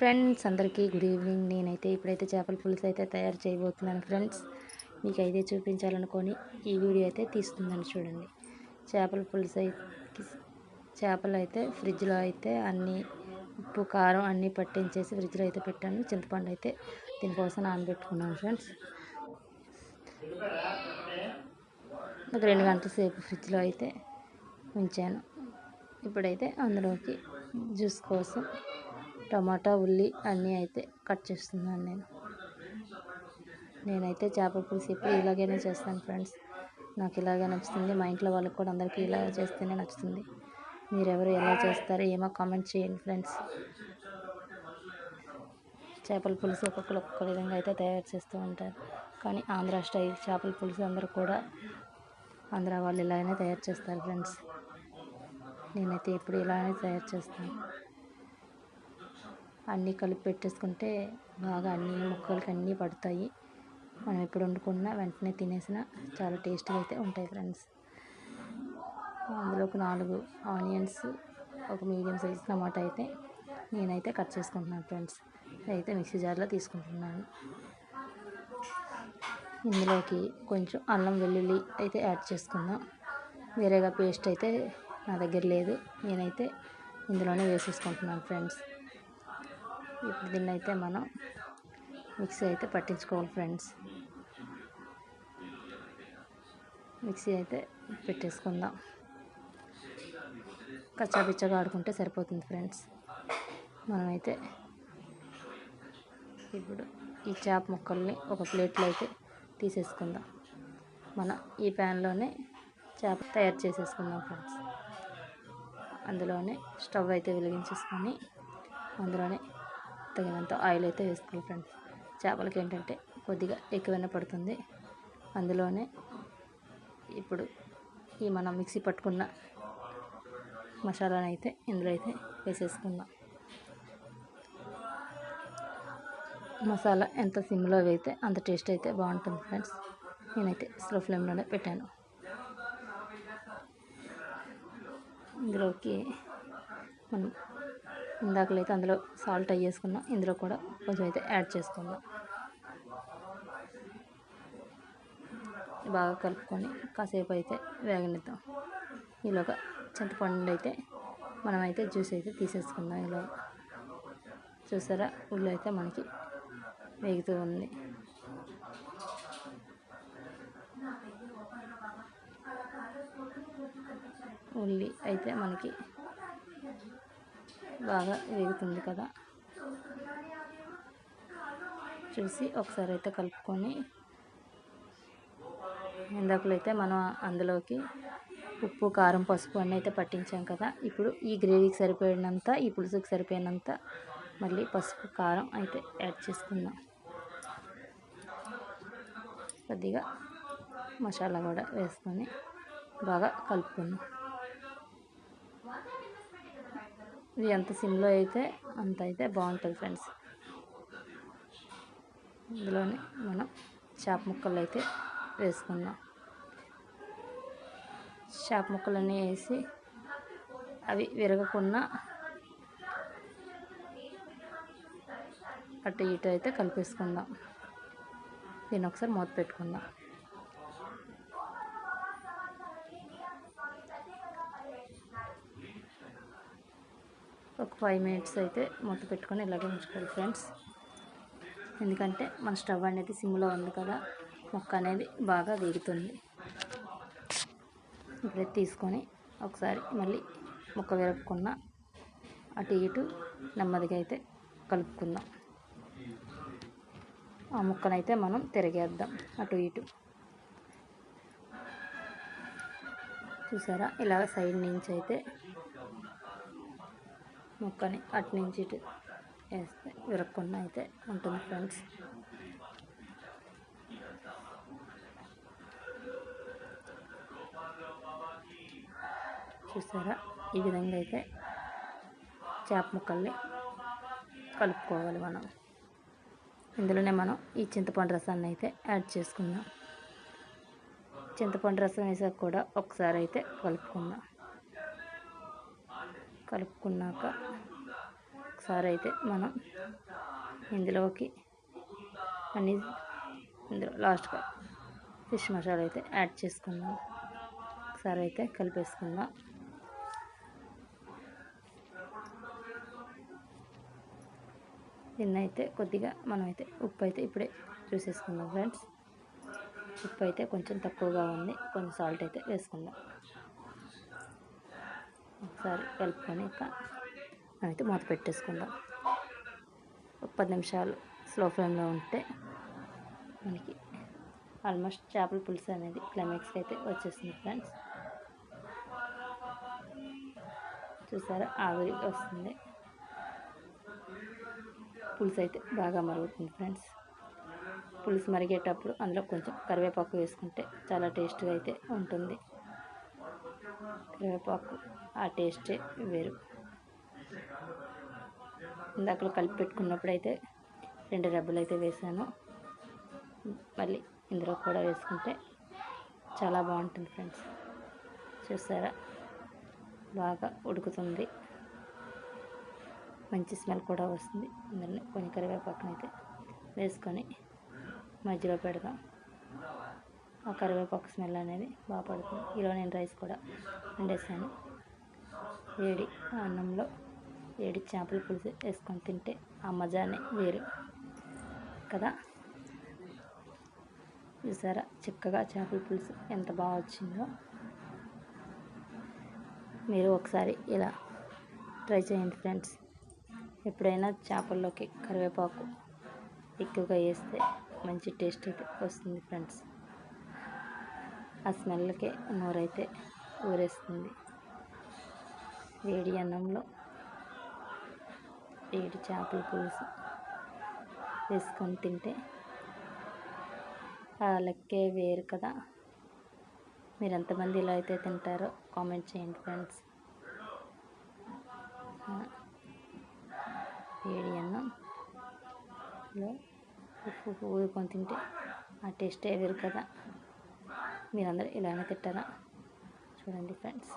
Friends అందరికీ good evening. నేనైతే ఇప్పుడైతే చేపల పులుసు అయితే తయారు చేయబోతున్నాను ఫ్రెండ్స్. మీకు అయితే చూపించాలనుకొని ఈ వీడియో అయితే తీస్తున్నాను చూడండి. చేపల పులుసు అయితే చేపలు అయితే ఫ్రిడ్జ్లో అయితే అన్నీ ఉప్పు కారం అన్నీ పట్టించేసి ఫ్రిడ్జ్లో అయితే పెట్టాను. చింతపండు అయితే దీనికోసం నానబెట్టుకున్నాను ఫ్రెండ్స్. ఒక రెండు గంటల సేపు ఫ్రిడ్జ్లో అయితే ఉంచాను. ఇప్పుడైతే అందులోకి జ్యూస్ కోసం టమాటా ఉల్లి అన్నీ అయితే కట్ చేస్తున్నాను నేను. నేనైతే చేపల పులుసు ఎప్పుడు ఇలాగైనా చేస్తాను ఫ్రెండ్స్. నాకు ఇలాగే నచ్చుతుంది. మా ఇంట్లో వాళ్ళకి కూడా అందరికీ ఇలా చేస్తేనే నచ్చుతుంది. మీరెవరు ఎలా చేస్తారో? ఏమో కామెంట్ చేయండి ఫ్రెండ్స్. చేపల పులుసు ఒక్కొక్కరు ఒక్కొక్క విధంగా అయితే తయారు చేస్తూ ఉంటారు. కానీ ఆంధ్ర స్టైల్ చేపల పులుసు అందరూ కూడా ఆంధ్ర వాళ్ళు ఇలాగనే తయారు చేస్తారు ఫ్రెండ్స్. నేనైతే ఇప్పుడు ఇలానే తయారు చేస్తాను. అన్నీ కలిపి పెట్టేసుకుంటే బాగా అన్ని ముక్కలకి అన్నీ పడతాయి. మనం ఎప్పుడు వండుకున్నా వెంటనే తినేసిన చాలా టేస్టీగా అయితే ఉంటాయి ఫ్రెండ్స్. అందులో ఒక నాలుగు ఆనియన్స్ ఒక మీడియం సైజ్ టమాటా అయితే నేనైతే కట్ చేసుకుంటున్నాను ఫ్రెండ్స్. అయితే మిక్సీ జార్లో తీసుకుంటున్నాను. ఇందులోకి కొంచెం అల్లం వెల్లుల్లి అయితే యాడ్ చేసుకుందాం. వేరేగా పేస్ట్ అయితే నా దగ్గర లేదు. నేనైతే ఇందులోనే వేసేసుకుంటున్నాను ఫ్రెండ్స్. ఇప్పుడు దీన్ని అయితే మనం మిక్సీ అయితే పట్టించుకోవాలి ఫ్రెండ్స్. మిక్సీ అయితే పెట్టేసుకుందాం. కచ్చాపిచ్చగా ఆడుకుంటే సరిపోతుంది ఫ్రెండ్స్. మనమైతే ఇప్పుడు ఈ చేప ముక్కల్ని ఒక ప్లేట్లో అయితే తీసేసుకుందాం. మన ఈ ప్యాన్లోనే చేప తయారు చేసేసుకుందాం ఫ్రెండ్స్. అందులోనే స్టవ్ అయితే వెలిగించేసుకొని అందులోనే తగినంత ఆయిల్ అయితే వేసుకోవాలి ఫ్రెండ్స్ చేపలకి ఏంటంటే కొద్దిగా ఎక్కువైనా పడుతుంది. అందులోనే ఇప్పుడు ఈ మనం మిక్సీ పట్టుకున్న మసాలాను అయితే ఇందులో అయితే వేసేసుకుందాం. మసాలా ఎంత సిమ్లో వేస్తే అంత టేస్ట్ అయితే బాగుంటుంది ఫ్రెండ్స్ నేనైతే స్లో ఫ్లేమ్లోనే పెట్టాను. ఇందులోకి మనం ఇందాకలైతే అందులో సాల్ట్ వేసుకున్నాం ఇందులో కూడా కొంచెం అయితే యాడ్ చేసుకుందాం. బాగా కలుపుకొని కాసేపు అయితే వేగనిద్దాం. ఈలోగా చింతపండు అయితే మనమైతే జ్యూస్ అయితే తీసేసుకుందాం ఇలా చూసారా? ఉల్లి అయితే మనకి వేగుతూ ఉంది. ఉల్లి అయితే మనకి బాగా వేగుతుంది కదా. చూసి ఒకసారి అయితే కలుపుకొని ఇందాకలైతే మనం అందులోకి ఉప్పు కారం పసుపు అన్నీ అయితే పట్టించాం కదా. ఇప్పుడు ఈ గ్రేవీకి సరిపోయినంత ఈ పులుసుకి సరిపోయినంత మళ్ళీ పసుపు కారం అయితే యాడ్ చేసుకుందాం. కొద్దిగా మసాలా కూడా వేసుకొని బాగా కలుపుకుందాం. ఇది ఎంత సిమ్లో అయితే అంత అయితే బాగుంటుంది ఫ్రెండ్స్. ఇందులోనే మనం చేప ముక్కలు అయితే వేసుకుందాం. చేప ముక్కలన్నీ వేసి అవి విరగకుండా అటు ఇటు అయితే కలిపేసుకుందాం. దీన్ని ఒకసారి మూత పెట్టుకుందాం. ఒక ఫైవ్ మినిట్స్ అయితే మూత పెట్టుకొని ఇలాగే ఉంచుకోవాలి ఫ్రెండ్స్. ఎందుకంటే మన స్టవ్ అనేది సిమ్లో ఉంది కదా మొక్క అనేది బాగా వేగుతుంది. ఇప్పుడైతే తీసుకొని ఒకసారి మళ్ళీ ముక్క విరగకుండా అటు ఇటు నెమ్మదిగా అయితే కలుపుకుందాం. ఆ ముక్కనైతే మనం తిరిగేద్దాం అటు ఇటు. చూసారా? ఇలా సైడ్ నుంచి అయితే ముక్కని అటు నుంచి ఇటు వేస్తే విరగకుండా అయితే ఉంటుంది ఫ్రెండ్స్. చూసారా? ఈ విధంగా అయితే చేప ముక్కల్ని కలుపుకోవాలి మనం. ఇందులోనే మనం ఈ చింతపండు రసాన్ని అయితే యాడ్ చేసుకుందాం. చింతపండు రసం వేసాక కూడా ఒకసారి అయితే కలుపుకుందాం. కలుపుకున్నాక ఒకసారి అయితే మనం ఇందులోకి అన్ని ఇందులో లాస్ట్గా ఫిష్ మసాలా అయితే యాడ్ చేసుకుందాం. ఒకసారి అయితే కలిపేసుకుందాం. దీన్ని కొద్దిగా మనం అయితే ఉప్పు అయితే ఇప్పుడే చూసేసుకుందాం ఫ్రెండ్స్ ఉప్పు అయితే కొంచెం తక్కువగా ఉంది. కొంచెం సాల్ట్ అయితే వేసుకుందాం. ఒకసారి కలుపుకొని ఇక మనమైతే మూత పెట్టేసుకుందాం. ఒక పది నిమిషాలు స్లో ఫ్లేమ్లో ఉంటే మనకి ఆల్మోస్ట్ చేపల పులుసు అనేది క్లైమాక్స్కి అయితే వచ్చేసింది ఫ్రెండ్స్. చూసారా ఆవిరి వస్తుంది. పులుసు అయితే బాగా మరుగుతుంది ఫ్రెండ్స్. పులుసు మరిగేటప్పుడు అందులో కొంచెం కరివేపాకు వేసుకుంటే చాలా టేస్ట్గా అయితే ఉంటుంది. కరివేపాకు. ఆ టేస్టే వేరు. ఇందాకలో కలిపి పెట్టుకున్నప్పుడు అయితే రెండు డబ్బులు అయితే వేసాను. మళ్ళీ ఇందులో కూడా వేసుకుంటే చాలా బాగుంటుంది ఫ్రెండ్స్. చూసారా? బాగా ఉడుకుతుంది. మంచి స్మెల్ కూడా వస్తుంది. అందులో కొన్ని కరివేపాకునైతే వేసుకొని మధ్యలో పెడదాం. ఆ కరివేపాకు స్మెల్ అనేది బాగా పడుతుంది. ఈరోజు నేను రైస్ కూడా వండేసాను. వేడి అన్నంలో వేడి చేపల పులుసు వేసుకొని తింటే ఆ మజానే వేరు కదా? చూసారా? చిక్కగా చేపల పులుసు ఎంత బాగా వచ్చిందో. మీరు ఒకసారి ఇలా ట్రై చేయండి ఫ్రెండ్స్. ఎప్పుడైనా చేపల్లోకి కరివేపాకు ఎక్కువగా వేస్తే మంచి టేస్ట్ అయితే వస్తుంది ఫ్రెండ్స్. ఆ స్మెల్కే నోరైతే ఊరేస్తుంది. వేడి అన్నంలో వేడి చేపల పులుసు వేసుకొని తింటే ఆ లెక్కే వేరు కదా. మీరు ఎంతమంది ఇలా అయితే తింటారో కామెంట్ చేయండి ఫ్రెండ్స్. వేడి అన్నంలో ఉప్పు ఊరుకొని తింటే ఆ టేస్టే వేరు కదా. మీరందరూ ఇలానే తింటారా? చూడండి ఫ్రెండ్స్.